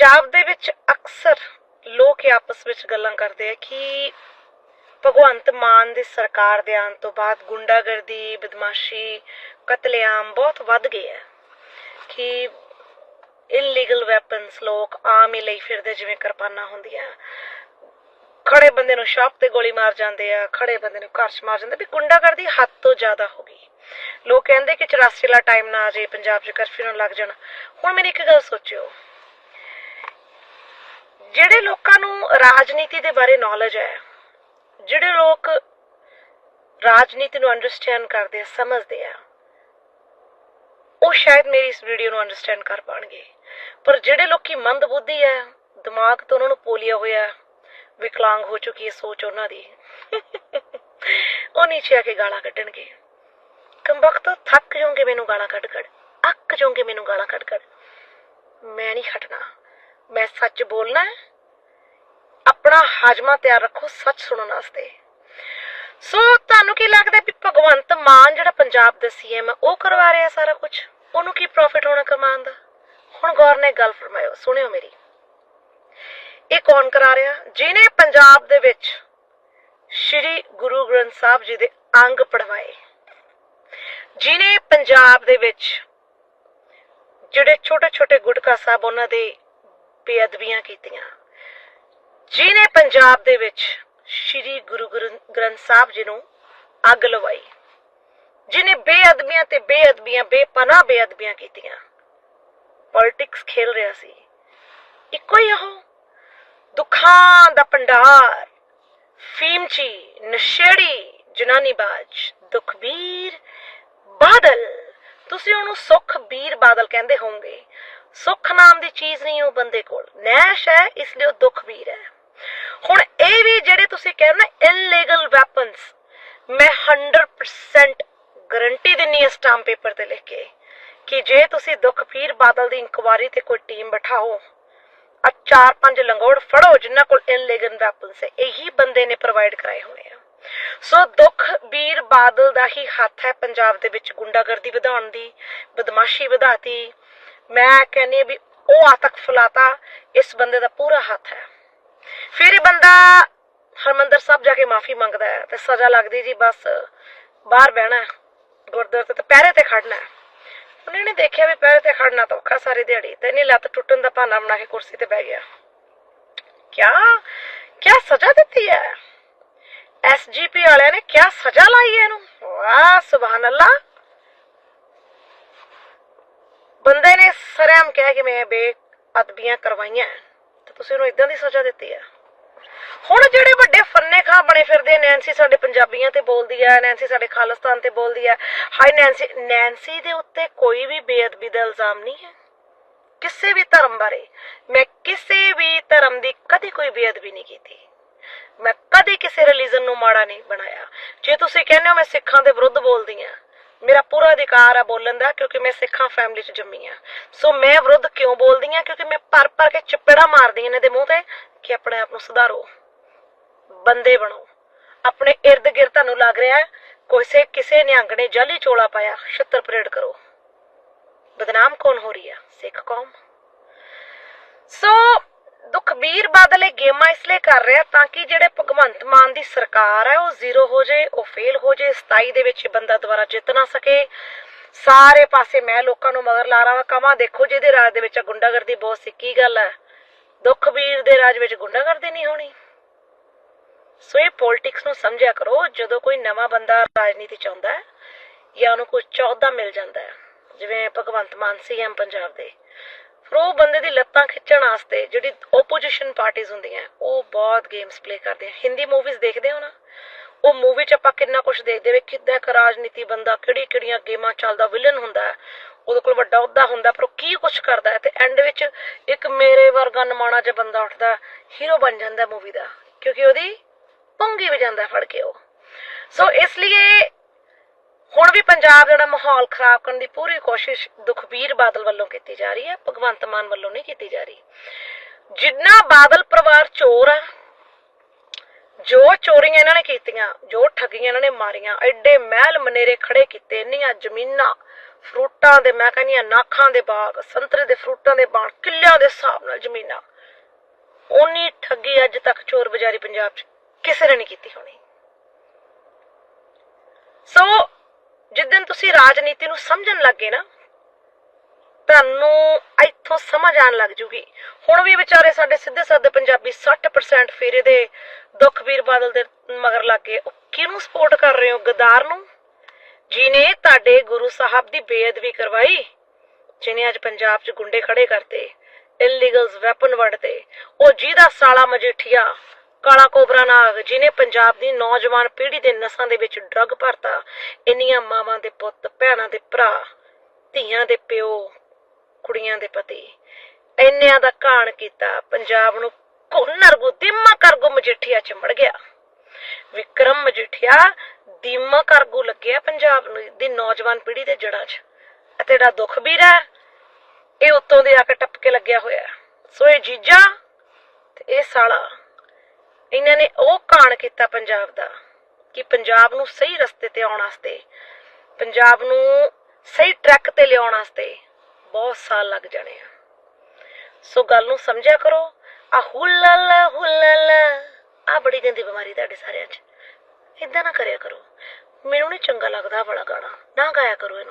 ਪੰਜਾਬ ਦੇ ਵਿੱਚ ਅਕਸਰ ਲੋਕ ਆਪਸ ਵਿੱਚ ਗੱਲਾਂ ਕਰਦੇ ਆ ਕਿ ਭਗਵੰਤ ਮਾਨ ਦੀ ਸਰਕਾਰ ਦੇ ਆਉਣ ਤੋਂ ਬਾਅਦ ਗੁੰਡਾਗਰਦੀ, ਬਦਮਾਸ਼ੀ, ਕਤਲੇਆਮ ਬਹੁਤ ਵੱਧ ਗਏ ਹੈ ਕਿ ਇਲੀਗਲ ਵੈਪਨਸ ਲੋਕ ਆਮ ਹੀ ਲਈ ਫਿਰਦੇ, ਜਿਵੇਂ ਕਿਰਪਾਨਾਂ ਹੁੰਦੀਆਂ। ਖੜੇ ਬੰਦੇ ਨੂੰ ਸ਼ਾਪ ਤੇ ਗੋਲੀ ਮਾਰ ਜਾਂਦੇ ਆ ਖੜੇ ਬੰਦੇ ਨੂੰ ਘਰ 'ਚ ਮਾਰ ਜਾਂਦੇ ਵੀ ਗੁੰਡਾਗਰਦੀ ਹੱਦ ਤੋਂ ਜ਼ਿਆਦਾ ਹੋ ਗਈ। ਲੋਕ ਕਹਿੰਦੇ ਕਿ 84 ਵਾਲਾ ਟਾਈਮ ਨਾ ਆ ਜੇ ਪੰਜਾਬ 'ਚ ਕਰਫਿਊ ਨਾ ਲੱਗ ਜਾਣ। ਹੁਣ ਮੇਰੀ ਇੱਕ ਗੱਲ ਸੋਚਿਓ। ਜਿਹੜੇ ਲੋਕਾਂ ਨੂੰ ਰਾਜਨੀਤੀ ਦੇ ਬਾਰੇ ਨੌਲੇਜ ਹੈ, ਜਿਹੜੇ ਲੋਕ ਰਾਜਨੀਤੀ ਨੂੰ ਅੰਡਰਸਟੈਂਡ ਕਰਦੇ ਆ, ਸਮਝਦੇ ਆ, ਉਹ ਸ਼ਾਇਦ ਮੇਰੀ ਇਸ ਵੀਡੀਓ ਨੂੰ ਅੰਡਰਸਟੈਂਡ ਕਰ ਪਾਣਗੇ। ਪਰ ਜਿਹੜੇ ਲੋਕੀ ਮੰਦਬੁੱਧੀ ਹੈ, ਦਿਮਾਗ ਤੋਂ ਉਹਨਾਂ ਨੂੰ ਪੋਲੀਆ ਹੋਇਆ, ਵਿਕਲਾਂਗ ਹੋ ਚੁੱਕੀ ਹੈ ਸੋਚ ਉਹਨਾਂ ਦੀ, ਉਹ ਨੀਚੇ ਆ ਕੇ ਗਾਲਾਂ ਕੱਢਣਗੇ। ਕੰਬਖਤ, ਥੱਕ ਜਾਓਗੇ ਮੈਨੂੰ ਗਾਲਾਂ ਕੱਢ ਕੱਢ ਅੱਕ ਜਾਓਗੇ ਮੈਨੂੰ ਗਾਲਾਂ ਕੱਢ ਕੱਢ ਮੈਂ ਨਹੀਂ ਹਟਣਾ। ਮੈਂ ਸੱਚ ਬੋਲਣਾ ਹੈ? ਆਪਣਾ ਹਾਜਮਾ ਤਿਆਰ ਰੱਖੋ ਸੱਚ ਸੁਣਨ ਵਾਸਤੇ। ਸੋ ਤੁਹਾਨੂੰ ਕੀ ਲੱਗਦਾ ਵੀ ਭਗਵੰਤ ਮਾਨ ਜਿਹੜਾ ਪੰਜਾਬ ਦਾ ਸੀਐਮ ਉਹ ਕਰਵਾ ਰਿਹਾ ਸਾਰਾ ਕੁਝ ਉਹਨੂੰ ਕੀ ਪ੍ਰੋਫਿਟ ਹੋਣਾ ਕਮਾਉਣ ਦਾ? ਹੁਣ ਗੌਰ ਨਾਲ ਗੱਲ ਫਰਮਾਇਓ, ਸੁਣਿਓ ਮੇਰੀ। ਇਹ ਕੌਣ ਕਰਾ ਰਿਹਾ? ਜਿਨੇ ਪੰਜਾਬ ਦੇ ਵਿੱਚ ਸ਼੍ਰੀ ਗੁਰੂ ਗ੍ਰੰਥ ਸਾਹਿਬ ਜੀ ਦੇ ਅੰਗ ਪੜਵਾਏ ਜਿਨੇ ਪੰਜਾਬ ਦੇ ਵਿੱਚ ਜਿਹੜੇ ਛੋਟੇ ਛੋਟੇ ਗੁਟਕਾ ਸਾਹਿਬ, ਉਹਨਾਂ ਦੇ ਬੇਅਦਬੀਆਂ ਕੀਤੀਆਂ। ਜਿਨੇ ਪੰਜਾਬ ਦੇ ਵਿੱਚ ਸ਼੍ਰੀ ਗੁਰੂ ਗ੍ਰੰ- ਗ੍ਰੰਥ ਸਾਹਿਬ ਜੀ ਨੂੰ ਅੱਗ ਲਵਾਈ ਜਿਨੇ ਬੇਅਦਬੀਆਂ ਤੇ ਬੇਅਦਬੀਆਂ, ਬੇਪਨਾਹ ਬੇਅਦਬੀਆਂ ਕੀਤੀਆਂ ਪੋਲਿਟਿਕਸ ਖੇਲ ਰਿਹਾ ਸੀ। ਇੱਕੋ ਹੀ ਉਹ ਦੁੱਖਾਂ ਦਾ ਭੰਡਾਰ, ਫੀਮਚੀ, ਨਸ਼ੇੜੀ, ਜਨਾਨੀਬਾਜ, ਦੁਖਬੀਰ ਬਾਦਲ। ਤੁਸੀਂ ਉਹਨੂੰ ਸੁਖਬੀਰ ਬਾਦਲ ਕਹਿੰਦੇ ਹੋਵੋਗੇ। ਸੁਖ ਨਾਮ ਦੀ ਚੀਜ਼ ਨਹੀਂ ਉਹ ਬੰਦੇ ਕੋਲ। ਨੈਸ਼ ਹੈ, ਇਸ ਲਈ ਉਹ ਦੁਖਬੀਰ ਹੈ। ਹੁਣ ਇਹ ਵੀ ਜਿਹੜੇ ਤੁਸੀਂ ਕਹਿੰਦੇ ਨਾ ਇਲੀਗਲ ਵੈਪਨਸ ਮੈਂ 100% ਗਾਰੰਟੀ ਦਿੰਨੀ ਹੈ ਸਟਾਂਪ ਪੇਪਰ ਤੇ ਲਿਖ ਕੇ ਕਿ ਜੇ ਤੁਸੀਂ ਦੁਖਬੀਰ ਬਾਦਲ ਦੀ ਇਨਕੁਆਰੀ ਤੇ ਕੋਈ ਟੀਮ ਬਿਠਾਓ, ਆ ਚਾਰ ਪੰਜ ਲੰਗੋੜ ਫੜੋ, ਜਿਨ੍ਹਾਂ ਕੋਲ ਇਨਲੀਗਲ ਵੈਪਨਸ ਹੈ, ਇਹੀ ਬੰਦੇ ਨੇ ਪ੍ਰੋਵਾਈਡ ਕਰਾਏ ਹੋਏ ਆ। ਸੋ ਦੁਖਬੀਰ ਬਾਦਲ ਦਾ ਹੀ ਹੱਥ ਹੈ ਪੰਜਾਬ ਦੇ ਵਿੱਚ ਗੁੰਡਾਗਰਦੀ ਵਧਾਉਣ ਦੀ, ਬਦਮਾਸ਼ੀ ਵਧਾਤੀ ਮੈਂ ਕਹਿੰਨੀ ਹਾਂ ਵੀ ਉਹ ਆਤਕ ਫਲਾਤਾ ਇਸ ਬੰਦੇ ਦਾ ਪੂਰਾ ਹੱਥ ਹੈ। ਫਿਰ ਇਹ ਬੰਦਾ ਹਰਮੰਦਰ ਸਾਹਿਬ ਜਾ ਕੇ ਮਾਫੀ ਮੰਗਦਾ ਹੈ ਤੇ ਸਜ਼ਾ ਲੱਗਦੀ ਜੀ ਬਸ ਬਾਹਰ ਬਹਿਣਾ ਹੈ, ਗੁਰਦੁਆਰੇ ਤੇ ਪੈਰੇ ਤੇ ਖੜਨਾ ਉਹਨੇ ਨੇ ਦੇਖਿਆ ਵੀ ਪੈਰੇ ਤੇ ਖੜਨਾ ਤਾਂ ਔਖਾ ਸਾਰੀ ਦਿਹਾੜੀ ਤੇ ਇਹਨੇ ਲੱਤ ਟੁੱਟਣ ਦਾ ਬਹਾਨਾ ਬਣਾ ਕੇ ਕੁਰਸੀ ਤੇ ਬਹਿ ਗਿਆ। ਕਿਆ? ਕਿਆ ਸਜ਼ਾ ਦਿੱਤੀ ਹੈ? ਐਸਜੀਪੀ ਵਾਲਿਆਂ ਨੇ ਕਿਆ ਸਜ਼ਾ ਲਾਈ ਹੈ ਇਹਨੂੰ? ਵਾਹ ਸੁਭਾਨ ਅੱਲਾ। ਬੰਦੇ ਨੇ ਸਰੇਆਮ ਕਿਹਾ ਕਿ ਮੈਂ ਬੇਅਦਬੀਆਂ ਕਰਵਾਈਆਂ ਤੇ ਤੁਸੀਂ ਉਹਨੂੰ ਇਦਾਂ ਦੀ ਸਜ਼ਾ ਦਿੱਤੀ ਹੈ ਹੁਣ ਜਿਹੜੇ ਵੱਡੇ ਫੰਨੇ ਖਾਂ ਬਣੇ ਫਿਰਦੇ ਨੈਂਸੀ ਸਾਡੇ ਪੰਜਾਬੀਆਂ ਤੇ ਬੋਲਦੀ ਆ, ਨੈਂਸੀ ਸਾਡੇ ਖਾਲਿਸਤਾਨ ਤੇ ਬੋਲਦੀ ਆ ਹਾਈ ਨੈਂਸੀ ਨੈਂਸੀ ਦੇ ਉੱਤੇ ਕੋਈ ਵੀ ਬੇਅਦਬੀ ਦਾ ਇਲਜ਼ਾਮ ਨਹੀਂ ਹੈ। ਕਿਸੇ ਵੀ ਧਰਮ ਬਾਰੇ ਮੈਂ ਕਿਸੇ ਵੀ ਧਰਮ ਦੀ ਕਦੇ ਕੋਈ ਬੇਅਦਬੀ ਨਹੀਂ ਕੀਤੀ। ਮੈਂ ਕਦੇ ਕਿਸੇ ਰਿਲੀਜਨ ਨੂੰ ਮਾੜਾ ਨਹੀਂ ਬਣਾਇਆ। ਜੇ ਤੁਸੀਂ ਕਹਿੰਦੇ ਹੋ ਮੈਂ ਸਿੱਖਾਂ ਦੇ ਵਿਰੁੱਧ ਬੋਲਦੀ ਆ ਮੇਰਾ ਪੂਰਾ ਅਧਿਕਾਰ ਆ ਬੋਲਣ ਦਾ, ਕਿਉਂਕਿ ਮੈਂ ਸਿੱਖਾਂ ਫੈਮਿਲੀ 'ਚ ਜੰਮੀ ਆ। ਸੋ ਮੈਂ ਵਿਰੁੱਧ ਕਿਉਂ ਬੋਲਦੀ ਆ? ਕਿਉਂਕਿ ਮੈਂ ਪਰ ਪਰ ਕੇ ਚਪੇੜਾ ਮਾਰਦੀ ਇਹਨਾਂ ਦੇ ਮੂੰਹ ਤੇ ਕਿ ਆਪਣੇ ਆਪ ਨੂੰ ਸੁਧਾਰੋ, ਬੰਦੇ ਬਣੋ। ਆਪਣੇ ਇਰਦ ਗਿਰਦ ਤੁਹਾਨੂੰ ਲੱਗ ਰਿਹਾ ਹੈ, ਕਿਸੇ ਕਿਸੇ ਨਿਹੰਗ ਨੇ ਜਾਲੀ ਚੋਲਾ ਪਾਇਆ, ਛੱਤਰ ਪਰੇਡ ਕਰੋ। ਬਦਨਾਮ ਕੌਣ ਹੋ ਰਹੀ ਆ? ਸਿੱਖ ਕੌਮ। ਸੋ ਦੁਖਬੀਰ ਬਾਦਲ ਇਹ ਗੇਮਾਂ ਇਸ ਲਈ ਕਰ ਰਿਹਾ ਤਾਂ ਕਿ ਜਿਹੜੇ ਭਗਵੰਤ ਮਾਨ ਦੀ ਸਰਕਾਰ ਹੈ, ਉਹ ਜ਼ੀਰੋ ਹੋ ਜਾਏ, ਉਹ ਫੇਲ ਹੋ ਜਾਏ 27 ਦੇ ਵਿੱਚ ਬੰਦਾ ਦੁਬਾਰਾ ਜਿੱਤ ਨਾ ਸਕੇ। ਸਾਰੇ ਪਾਸੇ ਮੈਂ ਲੋਕਾਂ ਨੂੰ ਮਗਰ ਲਾ ਰਹਾ ਕਮਾ ਦੇਖੋ ਜਿਹਦੇ ਰਾਜ ਦੇ ਵਿੱਚ ਗੁੰਡਾਗਰਦੀ ਬਹੁਤ ਸਿੱਕੀ ਗੱਲ ਹੈ। ਦੁਖਬੀਰ ਦੇ ਰਾਜ ਵਿੱਚ ਗੁੰਡਾਗਰਦੀ ਨਹੀਂ ਹੋਣੀ। ਸੋ ਇਹ ਪੋਲਿਟਿਕਸ ਨੂੰ ਸਮਝਿਆ ਕਰੋ, ਜਦੋਂ ਕੋਈ ਨਵਾਂ ਬੰਦਾ ਰਾਜਨੀਤੀ ਚ ਆਉਂਦਾ ਹੈ, ਜਾਂ ਉਹਨੂੰ ਕੋਈ ਚੌਧਾ ਮਿਲ ਜਾਂਦਾ ਹੈ, ਜਿਵੇਂ ਭਗਵੰਤ ਮਾਨ ਸੀਐਮ ਪੰਜਾਬ ਦੇ। ਫਿਰ ਉਹ ਬੰਦੇ ਦੀ ਲੱਤਾਂ ਖਿੱਚਣ ਵਾਸਤੇ ਜਿਹੜੀ ਓਪੋਜੀਸ਼ਨ ਪਾਰਟੀਆਂ ਹੁੰਦੀਆਂ ਉਹ ਬਹੁਤ ਗੇਮਸ ਪਲੇ ਕਰਦੇ ਆ। ਹਿੰਦੀ ਮੂਵੀਜ਼ ਦੇਖਦੇ ਹੋ ਨਾ? ਉਹ ਮੂਵੀ ਚ ਆਪਾਂ ਕਿੰਨਾ ਕੁਝ ਦੇਖਦੇ ਵੇ ਕਿੱਦਾਂ ਇੱਕ ਰਾਜਨੀਤੀ ਬੰਦਾ ਕਿਹੜੀ ਕਿਹੜੀਆਂ ਗੇਮਾਂ ਚੱਲਦਾ ਵਿਲਨ ਹੁੰਦਾ ਹੈ, ਉਹਦੇ ਕੋਲ ਵੱਡਾ ਅਹੁਦਾ ਹੁੰਦਾ ਪਰ ਉਹ ਕੀ ਕੁਝ ਕਰਦਾ ਤੇ ਐਂਡ ਵਿੱਚ ਇੱਕ ਮੇਰੇ ਵਰਗਾ ਨਮਾਣਾ ਜਿਹਾ ਬੰਦਾ ਉੱਠਦਾ ਹੀਰੋ ਬਣ ਜਾਂਦਾ ਮੂਵੀ ਦਾ, ਕਿਉਂਕਿ ਉਹਦੀ ਪੰਗੀ ਵਜਾਂਦਾ ਫੜ ਕੇ ਉਹ। ਸੋ ਇਸ ਲਈ ਹੁਣ ਵੀ ਪੰਜਾਬ ਜਿਹੜਾ ਮਾਹੌਲ ਖਰਾਬ ਕਰਨ ਦੀ ਪੂਰੀ ਕੋਸ਼ਿਸ਼ ਦੁਖਬੀਰ ਬਾਦਲ ਵੱਲੋਂ ਕੀਤੀ ਜਾ ਰਹੀ ਹੈ, ਭਗਵੰਤ ਮਾਨ ਵੱਲੋਂ ਨਹੀਂ ਕੀਤੀ ਜਾ ਰਹੀ। ਜਿੰਨਾ ਬਾਦਲ ਪਰਿਵਾਰ ਚੋਰ ਆ, ਜੋ ਚੋਰੀਆਂ ਇਹਨਾਂ ਨੇ ਕੀਤੀਆਂ, ਜੋ ਠੱਗੀਆਂ ਇਹਨਾਂ ਨੇ ਮਾਰੀਆਂ, ਐਡੇ ਮਹਿਲ ਮਨੇਰੇ ਖੜੇ ਕੀਤੇ, ਇੰਨੀਆਂ ਜ਼ਮੀਨਾਂ, ਫਰੂਟਾਂ ਦੇ, ਮੈਂ ਕਹਿੰਦੀ ਆ ਨਾਖਾਂ ਦੇ ਬਾਗ, ਸੰਤਰੇ ਦੇ ਫਰੂਟਾਂ ਦੇ ਬਾਗ ਕਿੱਲਿਆਂ ਦੇ ਹਿਸਾਬ ਨਾਲ ਜ਼ਮੀਨਾਂ। ਉਨੀ ਠੱਗੀ ਅੱਜ ਤੱਕ ਚੋਰ ਬਜ਼ਾਰੀ ਪੰਜਾਬ 'ਚ ਕਿਸੇ ਨੇ ਨਹੀਂ ਕੀਤੀ ਹੋਣੀ। ਸੋ ਜਿੱਦਨ ਤੁਸੀਂ ਰਾਜਨੀਤੀ ਨੂੰ ਸਮਝਣ ਲੱਗੇ ਨਾ, ਤੁਹਾਨੂੰ ਇੱਥੋਂ ਸਮਝ ਆਣ ਲੱਗ ਜੂਗੀ। ਹੁਣ ਵੀ ਵਿਚਾਰੇ ਸਾਡੇ ਸਿੱਧੇ ਸਾਦੇ ਪੰਜਾਬੀ 60% ਫੇਰੇ ਦੇ ਦੁਖਵੀਰ ਬਾਦਲ ਦੇ ਮਗਰ ਲੱਗ ਗਏ। ਉਹ ਕਿਹਨੂੰ ਸਪੋਰਟ ਕਰ ਰਹੇ ਹੋ? ਗਦਾਰ ਨੂੰ? ਜਿਨੇ ਤੁਹਾਡੇ ਗੁਰੂ ਸਾਹਿਬ ਦੀ ਬੇਅਦਬੀ ਕਰਵਾਈ, ਜਿਨੇ ਅੱਜ ਪੰਜਾਬ 'ਚ ਗੁੰਡੇ ਖੜੇ ਕਰਤੇ ਇਲੀਗਲਸ ਵੈਪਨ ਵੜਤੇ ਉਹ ਜਿਹਦਾ ਸਾਲਾ ਮਜੀਠੀਆ ਕਾਲਾ ਕੋਬਰਾ ਨਾਗ ਜਿਨੇ ਪੰਜਾਬ ਦੀ ਨੌਜਵਾਨ ਪੀੜ੍ਹੀ ਦੇ ਨਸਾਂ ਦੇ ਵਿੱਚ ਡਰੱਗ ਭਰਤਾ, ਇੰਨੀਆਂ ਮਾਵਾਂ ਦੇ ਪੁੱਤ, ਭੈਣਾਂ ਦੇ ਭਰਾ, ਧੀਆਂ ਦੇ ਪਿਓ, ਕੁੜੀਆਂ ਦੇ ਪਤੀ। ਇੰਨਿਆਂ ਦਾ ਕਾਣ ਕੀਤਾ, ਪੰਜਾਬ ਨੂੰ ਕੋਨਰਗੂ ਦਿਮਾ ਕਰਗੂ ਮਜੀਠੀਆ ਚੰਬੜ ਗਿਆ। ਵਿਕਰਮ ਮਜੀਠੀਆ ਦੀਮਾ ਕਰਗੂ ਲੱਗਿਆ ਪੰਜਾਬ ਨੂੰ, ਦੀ ਨੌਜਵਾਨ ਪੀੜ੍ਹੀ ਦੇ ਜੜਾਂ 'ਚ। ਇਹ ਤੇਰਾ ਦੁੱਖ ਵੀਰ ਹੈ ਇਹ ਉੱਤੋਂ ਦੇ ਆ ਕੇ ਟੱਪ ਕੇ ਲੱਗਿਆ ਹੋਇਆ। ਸੋ ਇਹ ਜੀਜਾ ਤੇ ਇਹ ਸਾਲਾ। ਇਹਨਾਂ ਨੇ ਉਹ ਕਾਣ ਕੀਤਾ ਪੰਜਾਬ ਦਾ ਕਿ ਪੰਜਾਬ ਨੂੰ ਸਹੀ ਰਸਤੇ ਤੇ ਆਉਣ ਵਾਸਤੇ, ਪੰਜਾਬ ਨੂੰ ਸਹੀ ਟਰੈਕ ਤੇ ਲਿਆਉਣ ਵਾਸਤੇ ਬਹੁਤ ਸਾਲ ਲੱਗ ਜਾਣੇ ਆ। ਸੋ ਗੱਲ ਨੂੰ ਸਮਝਿਆ ਕਰੋ ਆ ਹੁੱਲਲ ਹੁੱਲਲ ਆ ਬੜੀ ਗੰਦੀ ਬਿਮਾਰੀ ਤੁਹਾਡੇ ਸਾਰਿਆਂ 'ਚ। ਇਦਾਂ ਨਾ ਕਰਿਆ ਕਰੋ। ਮੈਨੂੰ ਨਹੀਂ ਚੰਗਾ ਲੱਗਦਾ ਆਹ ਵਾਲਾ ਗਾਣਾ, ਨਾ ਗਾਇਆ ਕਰੋ ਇਹਨੂੰ।